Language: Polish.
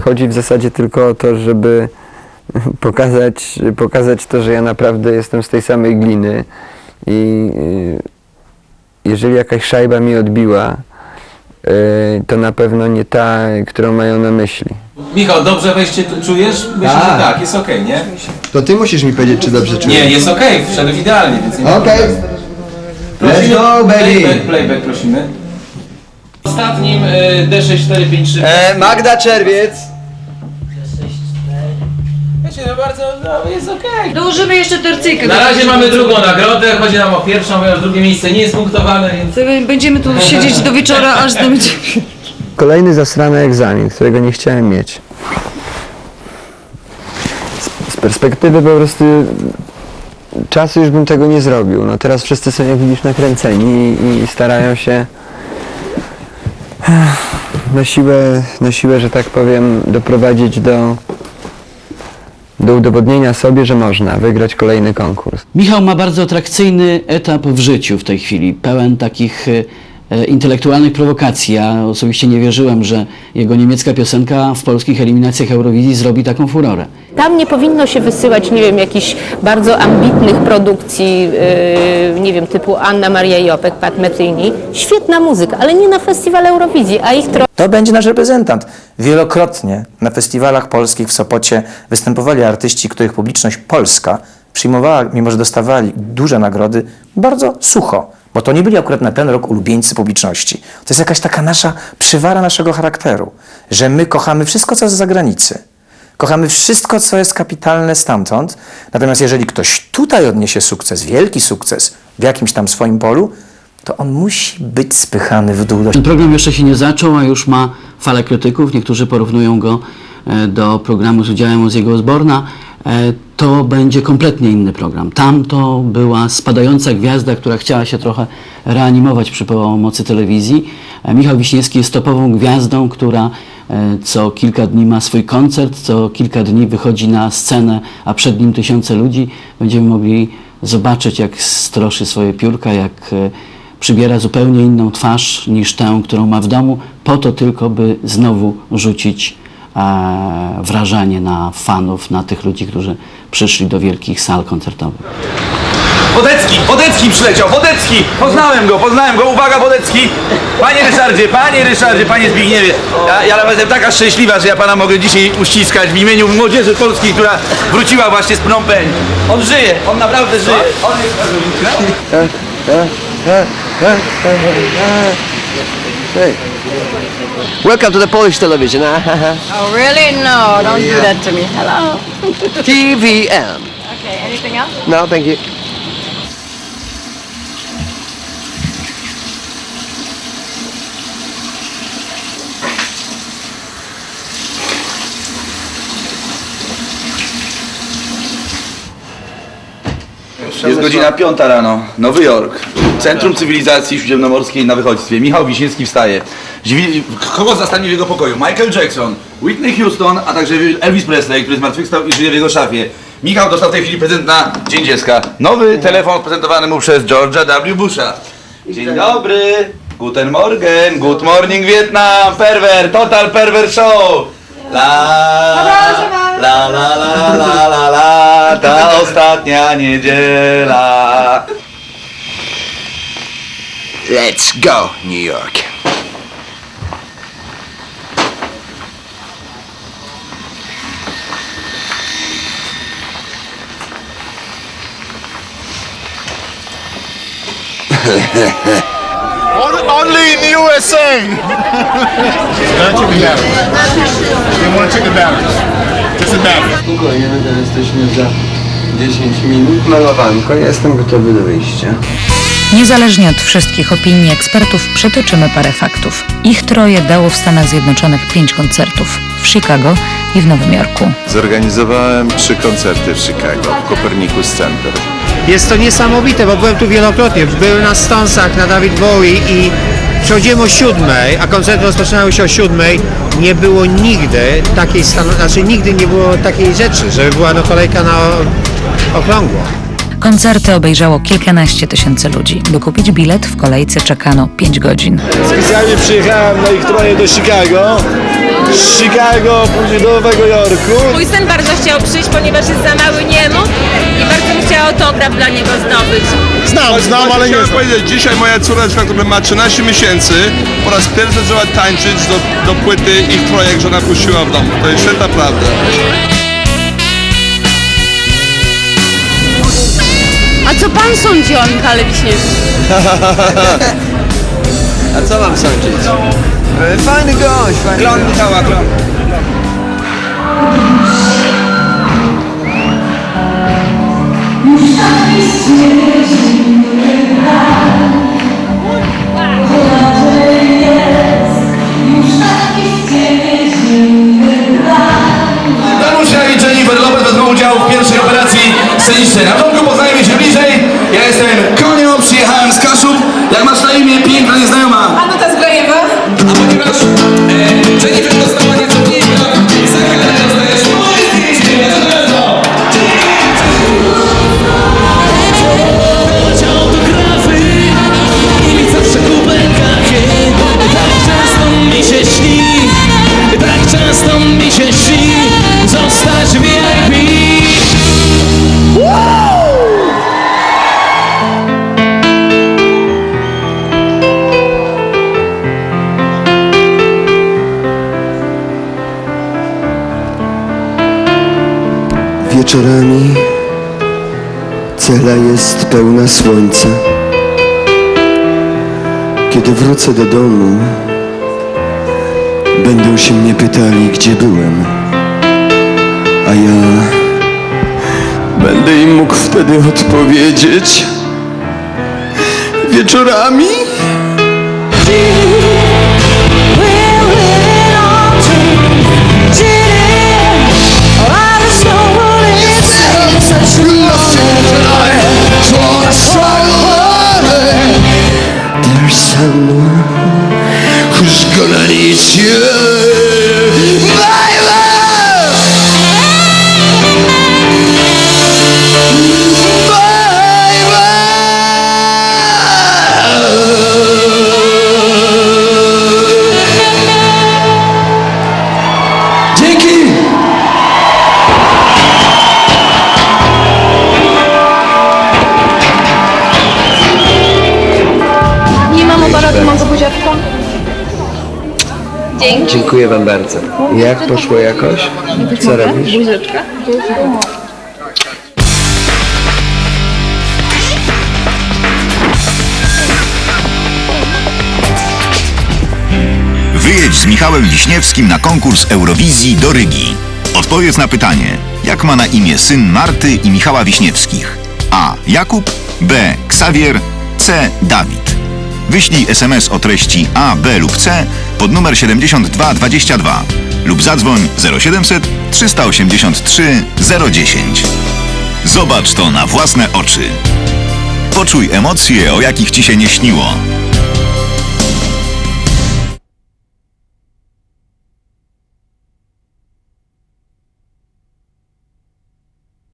Chodzi w zasadzie tylko o to, żeby pokazać, pokazać to, że ja naprawdę jestem z tej samej gliny i jeżeli jakaś szajba mi odbiła, y, to na pewno nie ta, którą mają na myśli. Michał, dobrze wejście czujesz? Myślę, że Tak. tak, jest okej, nie? To ty musisz mi powiedzieć, czy dobrze czuję. Nie, jest okej, wszedł idealnie, więc nie ma Okej. problemu. Prosimy- Let's go, baby. Playback, playback prosimy. Ostatnim y, D6453. E, Magda Czerwiec. Wiecie, no bardzo, no jest okej. Dołożymy jeszcze tercyjkę. Na razie mamy drugą nagrodę, chodzi nam o pierwszą, ponieważ drugie miejsce nie jest punktowane, więc... Będziemy tu siedzieć do wieczora, aż do będzie. Kolejny zasrany egzamin, którego nie chciałem mieć. Z, z perspektywy po prostu czasu już bym tego nie zrobił. No teraz wszyscy są jak widzisz nakręceni i, i starają się na siłę, na siłę, że tak powiem, doprowadzić do, do udowodnienia sobie, że można wygrać kolejny konkurs. Michał ma bardzo atrakcyjny etap w życiu w tej chwili, pełen takich e, intelektualnych prowokacji. Ja osobiście nie wierzyłem, że jego niemiecka piosenka w polskich eliminacjach Eurowizji zrobi taką furorę. Tam nie powinno się wysyłać, nie wiem, jakichś bardzo ambitnych produkcji, yy, nie wiem, typu Anna Maria Jopek, Pat Metini. Świetna muzyka, ale nie na festiwal Eurowizji, a ich trochę To będzie nasz reprezentant. Wielokrotnie na festiwalach polskich w Sopocie występowali artyści, których publiczność polska przyjmowała, mimo że dostawali duże nagrody, bardzo sucho. Bo to nie byli akurat na ten rok ulubieńcy publiczności. To jest jakaś taka nasza przywara naszego charakteru, że my kochamy wszystko, co jest z zagranicy. Kochamy wszystko, co jest kapitalne stamtąd. Natomiast jeżeli ktoś tutaj odniesie sukces, wielki sukces w jakimś tam swoim polu, to on musi być spychany w dół Ten program jeszcze się nie zaczął, a już ma falę krytyków. Niektórzy porównują go e, do programu z udziałem Oziego Osborna. To będzie kompletnie inny program. Tam to była spadająca gwiazda, która chciała się trochę reanimować przy pomocy telewizji. E, Michał Wiśniewski jest topową gwiazdą, która e, co kilka dni ma swój koncert, co kilka dni wychodzi na scenę, a przed nim tysiące ludzi. Będziemy mogli zobaczyć, jak stroszy swoje piórka, jak e, przybiera zupełnie inną twarz niż tę, którą ma w domu, po to tylko, by znowu rzucić wrażenie na fanów, na tych ludzi, którzy przyszli do wielkich sal koncertowych. Wodecki, Wodecki przyleciał, Wodecki! Poznałem go, poznałem go, uwaga Wodecki! Panie Ryszardzie, panie Ryszardzie, panie Zbigniewie, ja, ja nawet jestem taka szczęśliwa, że ja pana mogę dzisiaj uściskać w imieniu młodzieży polskiej, która wróciła właśnie z Phnom Penh. On żyje, on naprawdę żyje. On jest Welcome to the Polish television. Ah, oh, really? No, don't do that to me. Hello. TVM. Okay, anything else? No, thank you. Jest godzina piąta rano, Nowy Jork, Centrum Cywilizacji Śródziemnomorskiej na wychodźstwie. Michał Wiśniewski wstaje. Dziwi- Kogo zastanie w jego pokoju? Michael Jackson, Whitney Houston, a także Elvis Presley, który zmartwychwstał i żyje w jego szafie. Michał dostał w tej chwili prezent na Dzień Dziecka. Nowy telefon prezentowany mu przez George'a W. Busha. Dzień dobry, guten morgen, good morning Vietnam, perwer, total perver show. La, la, la, la, la, la, la, ta ostatnia niedziela. Let's go, New York. Only in the USA! Don't check the batteries. You want to check the batteries. Just the batteries. Spokojnie, my tam jesteśmy za 10 minut. Malowanko, jestem gotowy do wyjścia. Niezależnie od wszystkich opinii ekspertów przytoczymy parę faktów. Ich troje dało w Stanach Zjednoczonych pięć koncertów w Chicago i w Nowym Jorku. Zorganizowałem trzy koncerty w Chicago, w Copernicus Center. Jest to niesamowite, bo byłem tu wielokrotnie. Byłem na Stonesach, na David Bowie i przychodziłem o siódmej, a koncerty rozpoczynały się o siódmej. Nie było nigdy takiej stanu, znaczy nigdy nie było takiej rzeczy, żeby była no kolejka na okrągło. Koncerty obejrzało kilkanaście tysięcy ludzi. By kupić bilet w kolejce czekano 5 godzin. Specjalnie przyjechałem na ich troje do Chicago, z Chicago, później do Nowego Jorku. Mój syn bardzo chciał przyjść, ponieważ jest za mały, nie mógł i bardzo bym chciała autograf dla niego zdobyć. Znam, znam, ale nie Chciałem znam. powiedzieć, dzisiaj moja córeczka, która ma 13 miesięcy, po raz pierwszy zaczęła tańczyć do, do płyty ich projekt, że ona puściła w domu. To jest święta prawda. Co pan sądzi o Michale Wiśniewskim? A co mam sądzić? Fajny gość, fajny Klon Michała, klon. Wieczorami cela jest pełna słońca. Kiedy wrócę do domu, będą się mnie pytali, gdzie byłem. A ja będę im mógł wtedy odpowiedzieć. Wieczorami Dzięki. Dziękuję wam bardzo. Jak poszło jakoś? Co robisz? Buziaczka. Wyjedź z Michałem Wiśniewskim na konkurs Eurowizji do Rygi. Odpowiedz na pytanie, jak ma na imię syn Marty i Michała Wiśniewskich? A. Jakub, B. Ksawier, C. Dawid. Wyślij SMS o treści A, B lub C pod numer 7222 lub zadzwoń 0700 383 010. Zobacz to na własne oczy. Poczuj emocje, o jakich ci się nie śniło.